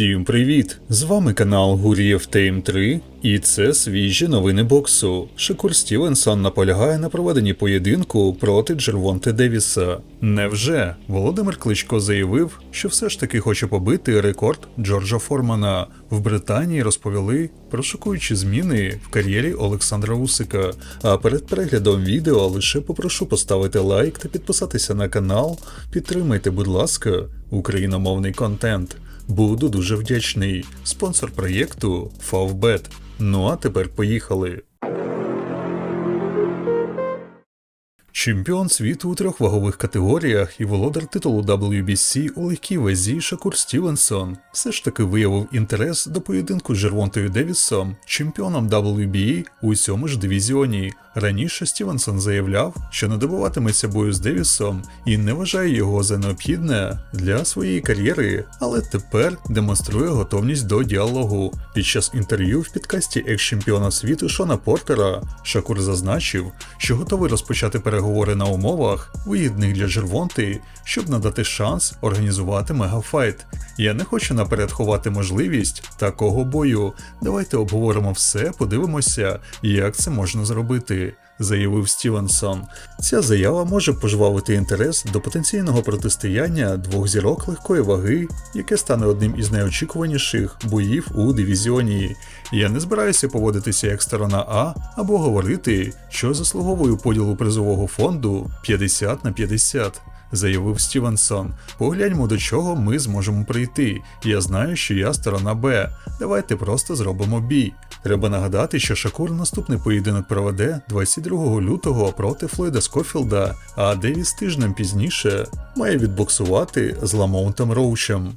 Всім привіт! З вами канал Гурієв Тейм 3, і це свіжі новини боксу. Шакур Стівенсон наполягає на проведенні поєдинку проти Джервонте Девіса. Невже Володимир Кличко заявив, що все ж таки хоче побити рекорд Джорджа Формана. В Британії розповіли про шокуючі зміни в кар'єрі Олександра Усика. А перед переглядом відео лише попрошу поставити лайк та підписатися на канал. Підтримайте, будь ласка, україномовний контент. Буду дуже вдячний. Спонсор проєкту Favbet. Ну а тепер поїхали. Чемпіон світу у трьох вагових категоріях і володар титулу WBC у легкій вазі Шакур Стівенсон все ж таки виявив інтерес до поєдинку з Жервонтою Девісом, чемпіоном WBA у цьому ж дивізіоні. Раніше Стівенсон заявляв, що не добиватиметься бою з Девісом і не вважає його за необхідне для своєї кар'єри, але тепер демонструє готовність до діалогу. Під час інтерв'ю в підкасті екс-чемпіона світу Шона Портера Шакур зазначив, що готовий розпочати переговори на умовах, вигідних для Жервонти, щоб надати шанс організувати мегафайт. Я не хочу наперед ховати можливість такого бою. Давайте обговоримо все, подивимося, як це можна зробити. Заявив Стівенсон. Ця заява може пожвавити інтерес до потенційного протистояння двох зірок легкої ваги, яке стане одним із найочікуваніших боїв у дивізіоні. Я не збираюся поводитися як сторона А або говорити, що заслуговую поділу призового фонду 50 на 50 заявив Стівенсон. Погляньмо, до чого ми зможемо прийти. Я знаю, що я сторона Б. Давайте просто зробимо бій. Треба нагадати, що Шакур наступний поєдинок проведе 22 лютого проти Флойда Скофілда, а Девіс тижнем пізніше має відбоксувати з Ламоунтом Роучем.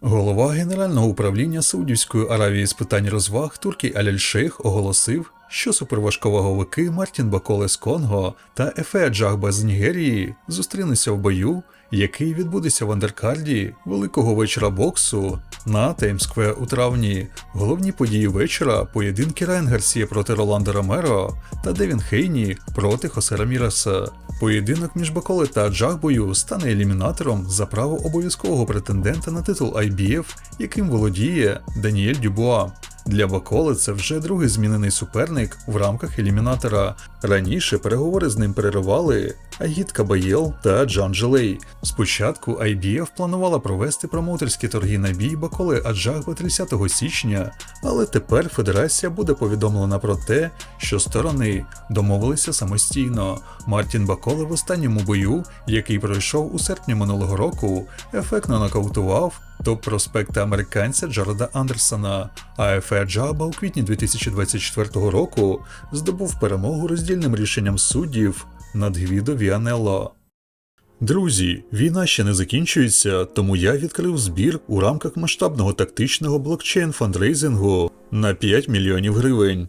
Голова Генерального управління Саудівської Аравії з питань розваг Туркій Аляль-Шейх оголосив, що суперважковаговики Мартін Баколе з Конго та Ефе Джагба з Нігерії зустрінуться в бою, який відбудеться в андеркарді великого вечора боксу на Таймсквер у травні. Головні події вечора поєдинки Райан проти Роланда Ромеро та Девін Хейні проти Хосе Раміреса. Поєдинок між Баколе та Джагбою стане елімінатором за право обов'язкового претендента на титул IBF, яким володіє Даніель Дюбуа. Для Баколи це вже другий змінений суперник в рамках елімінатора. Раніше переговори з ним переривали Агіт Кабаєл та Джан Джелей. Спочатку IBF планувала провести промоутерські торги на бій Баколи Аджагба 30 січня, але тепер федерація буде повідомлена про те, що сторони домовилися самостійно. Мартін Баколе в останньому бою, який пройшов у серпні минулого року, ефектно нокаутував топ-проспекта американця Джареда Андерсона, а Ефе Джаба у квітні 2024 року здобув перемогу роздільним рішенням суддів над Гвідо Віанелло. Друзі, війна ще не закінчується, тому я відкрив збір у рамках масштабного тактичного блокчейн фандрейзингу на 5 мільйонів гривень.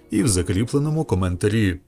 і в закріпленому коментарі.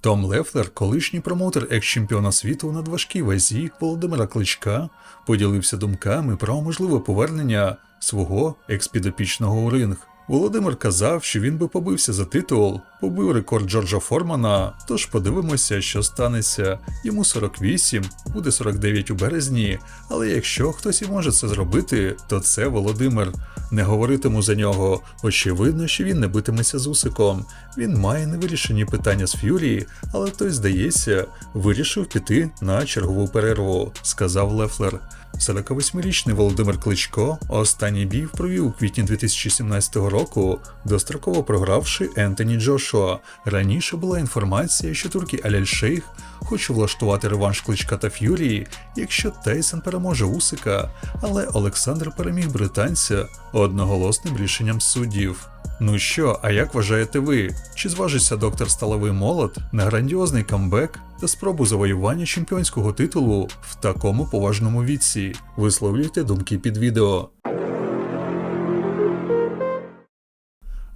Том Лефлер, колишній промоутер екс-чемпіона світу на важкій вазі Володимира Кличка, поділився думками про можливе повернення свого екс-підопічного у ринг. Володимир казав, що він би побився за титул, побив рекорд Джорджа Формана. Тож подивимося, що станеться. Йому 48, буде 49 у березні. Але якщо хтось і може це зробити, то це Володимир. Не говоритиму за нього. Очевидно, що він не битиметься з Усиком. Він має невирішені питання з Ф'юрі, але той, здається, вирішив піти на чергову перерву, сказав Лефлер. 48-річний Володимир Кличко останній бій провів у квітні 2017 року, достроково програвши Ентоні Джошу. Хорошо, раніше була інформація, що туркій Аляль-Шейх хоче влаштувати реванш Кличка та Ф'юрії, якщо Тейсон переможе Усика, але Олександр переміг британця одноголосним рішенням суддів. Ну що, а як вважаєте ви? Чи зважиться доктор Сталевий Молот на грандіозний камбек та спробу завоювання чемпіонського титулу в такому поважному віці? Висловлюйте думки під відео.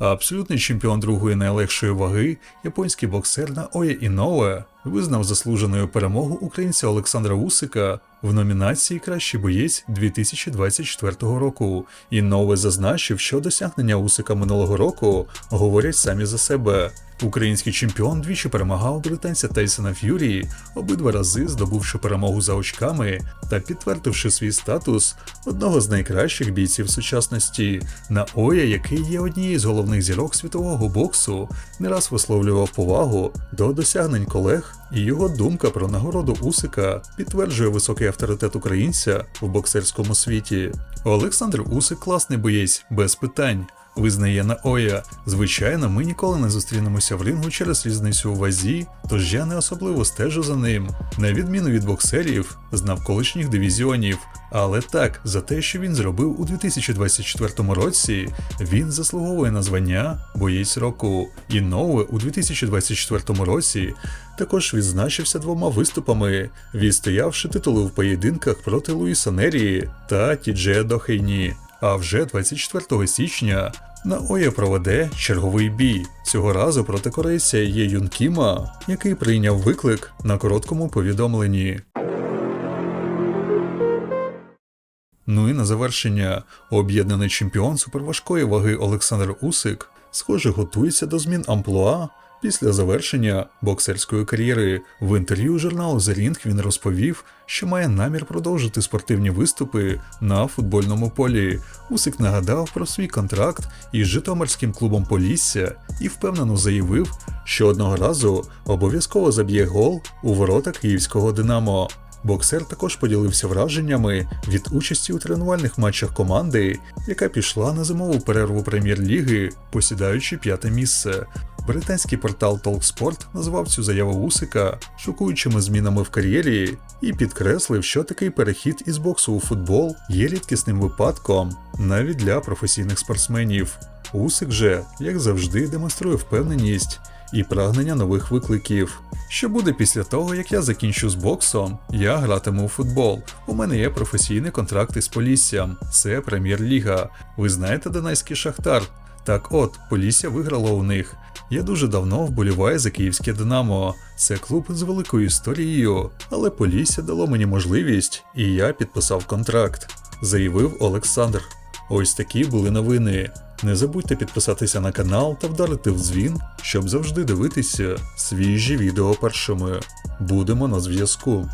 А абсолютний чемпіон другої найлегшої ваги, японський боксер Наоя Іноуе, визнав заслуженою перемогу українця Олександра Усика в номінації Кращий боєць 2024 року. Іноуе зазначив, що досягнення Усика минулого року говорять самі за себе. Український чемпіон двічі перемагав британця Тейсона Ф'юрі, обидва рази здобувши перемогу за очками та підтвердивши свій статус одного з найкращих бійців сучасності. Наоя, який є однією з головних зірок світового боксу, не раз висловлював повагу до досягнень колег, і його думка про нагороду Усика підтверджує високий авторитет українця в боксерському світі. Олександр Усик класний боєць, без питань. Визнає Наоя. Звичайно, ми ніколи не зустрінемося в рингу через різницю у вазі, тож я не особливо стежу за ним, на відміну від боксерів з навколишніх дивізіонів. Але так, за те, що він зробив у 2024 році, він заслуговує на звання боєць року. І Ноуе у 2024 році також відзначився двома виступами, відстоявши титули в поєдинках проти Луїса Нерії та Тіджея Дохейні. А вже 24 січня Наоя проведе черговий бій цього разу проти корейця Є Юн Кіма, який прийняв виклик на короткому повідомленні. Ну і на завершення, об'єднаний чемпіон суперважкої ваги Олександр Усик, схоже, готується до змін амплуа після завершення боксерської кар'єри. В інтерв'ю журналу The Ring він розповів, що має намір продовжити спортивні виступи на футбольному полі. Усик нагадав про свій контракт із Житомирським клубом Полісся і впевнено заявив, що одного разу обов'язково заб'є гол у ворота київського Динамо. Боксер також поділився враженнями від участі у тренувальних матчах команди, яка пішла на зимову перерву прем'єр-ліги, посідаючи п'яте місце. Британський портал TalkSport назвав цю заяву Усика шокуючими змінами в кар'єрі і підкреслив, що такий перехід із боксу у футбол є рідкісним випадком навіть для професійних спортсменів. Усик же, як завжди, демонструє впевненість і прагнення нових викликів. Що буде після того, як я закінчу з боксом? Я гратиму у футбол. У мене є професійний контракт із Поліссям. Це прем'єр-ліга. Ви знаєте Донецький Шахтар? Так от, Полісся виграло у них. Я дуже давно вболіваю за київське Динамо. Це клуб з великою історією, але Полісся дало мені можливість, і я підписав контракт, заявив Олександр. Ось такі були новини. Не забудьте підписатися на канал та вдарити в дзвін, щоб завжди дивитися свіжі відео першими. Будемо на зв'язку.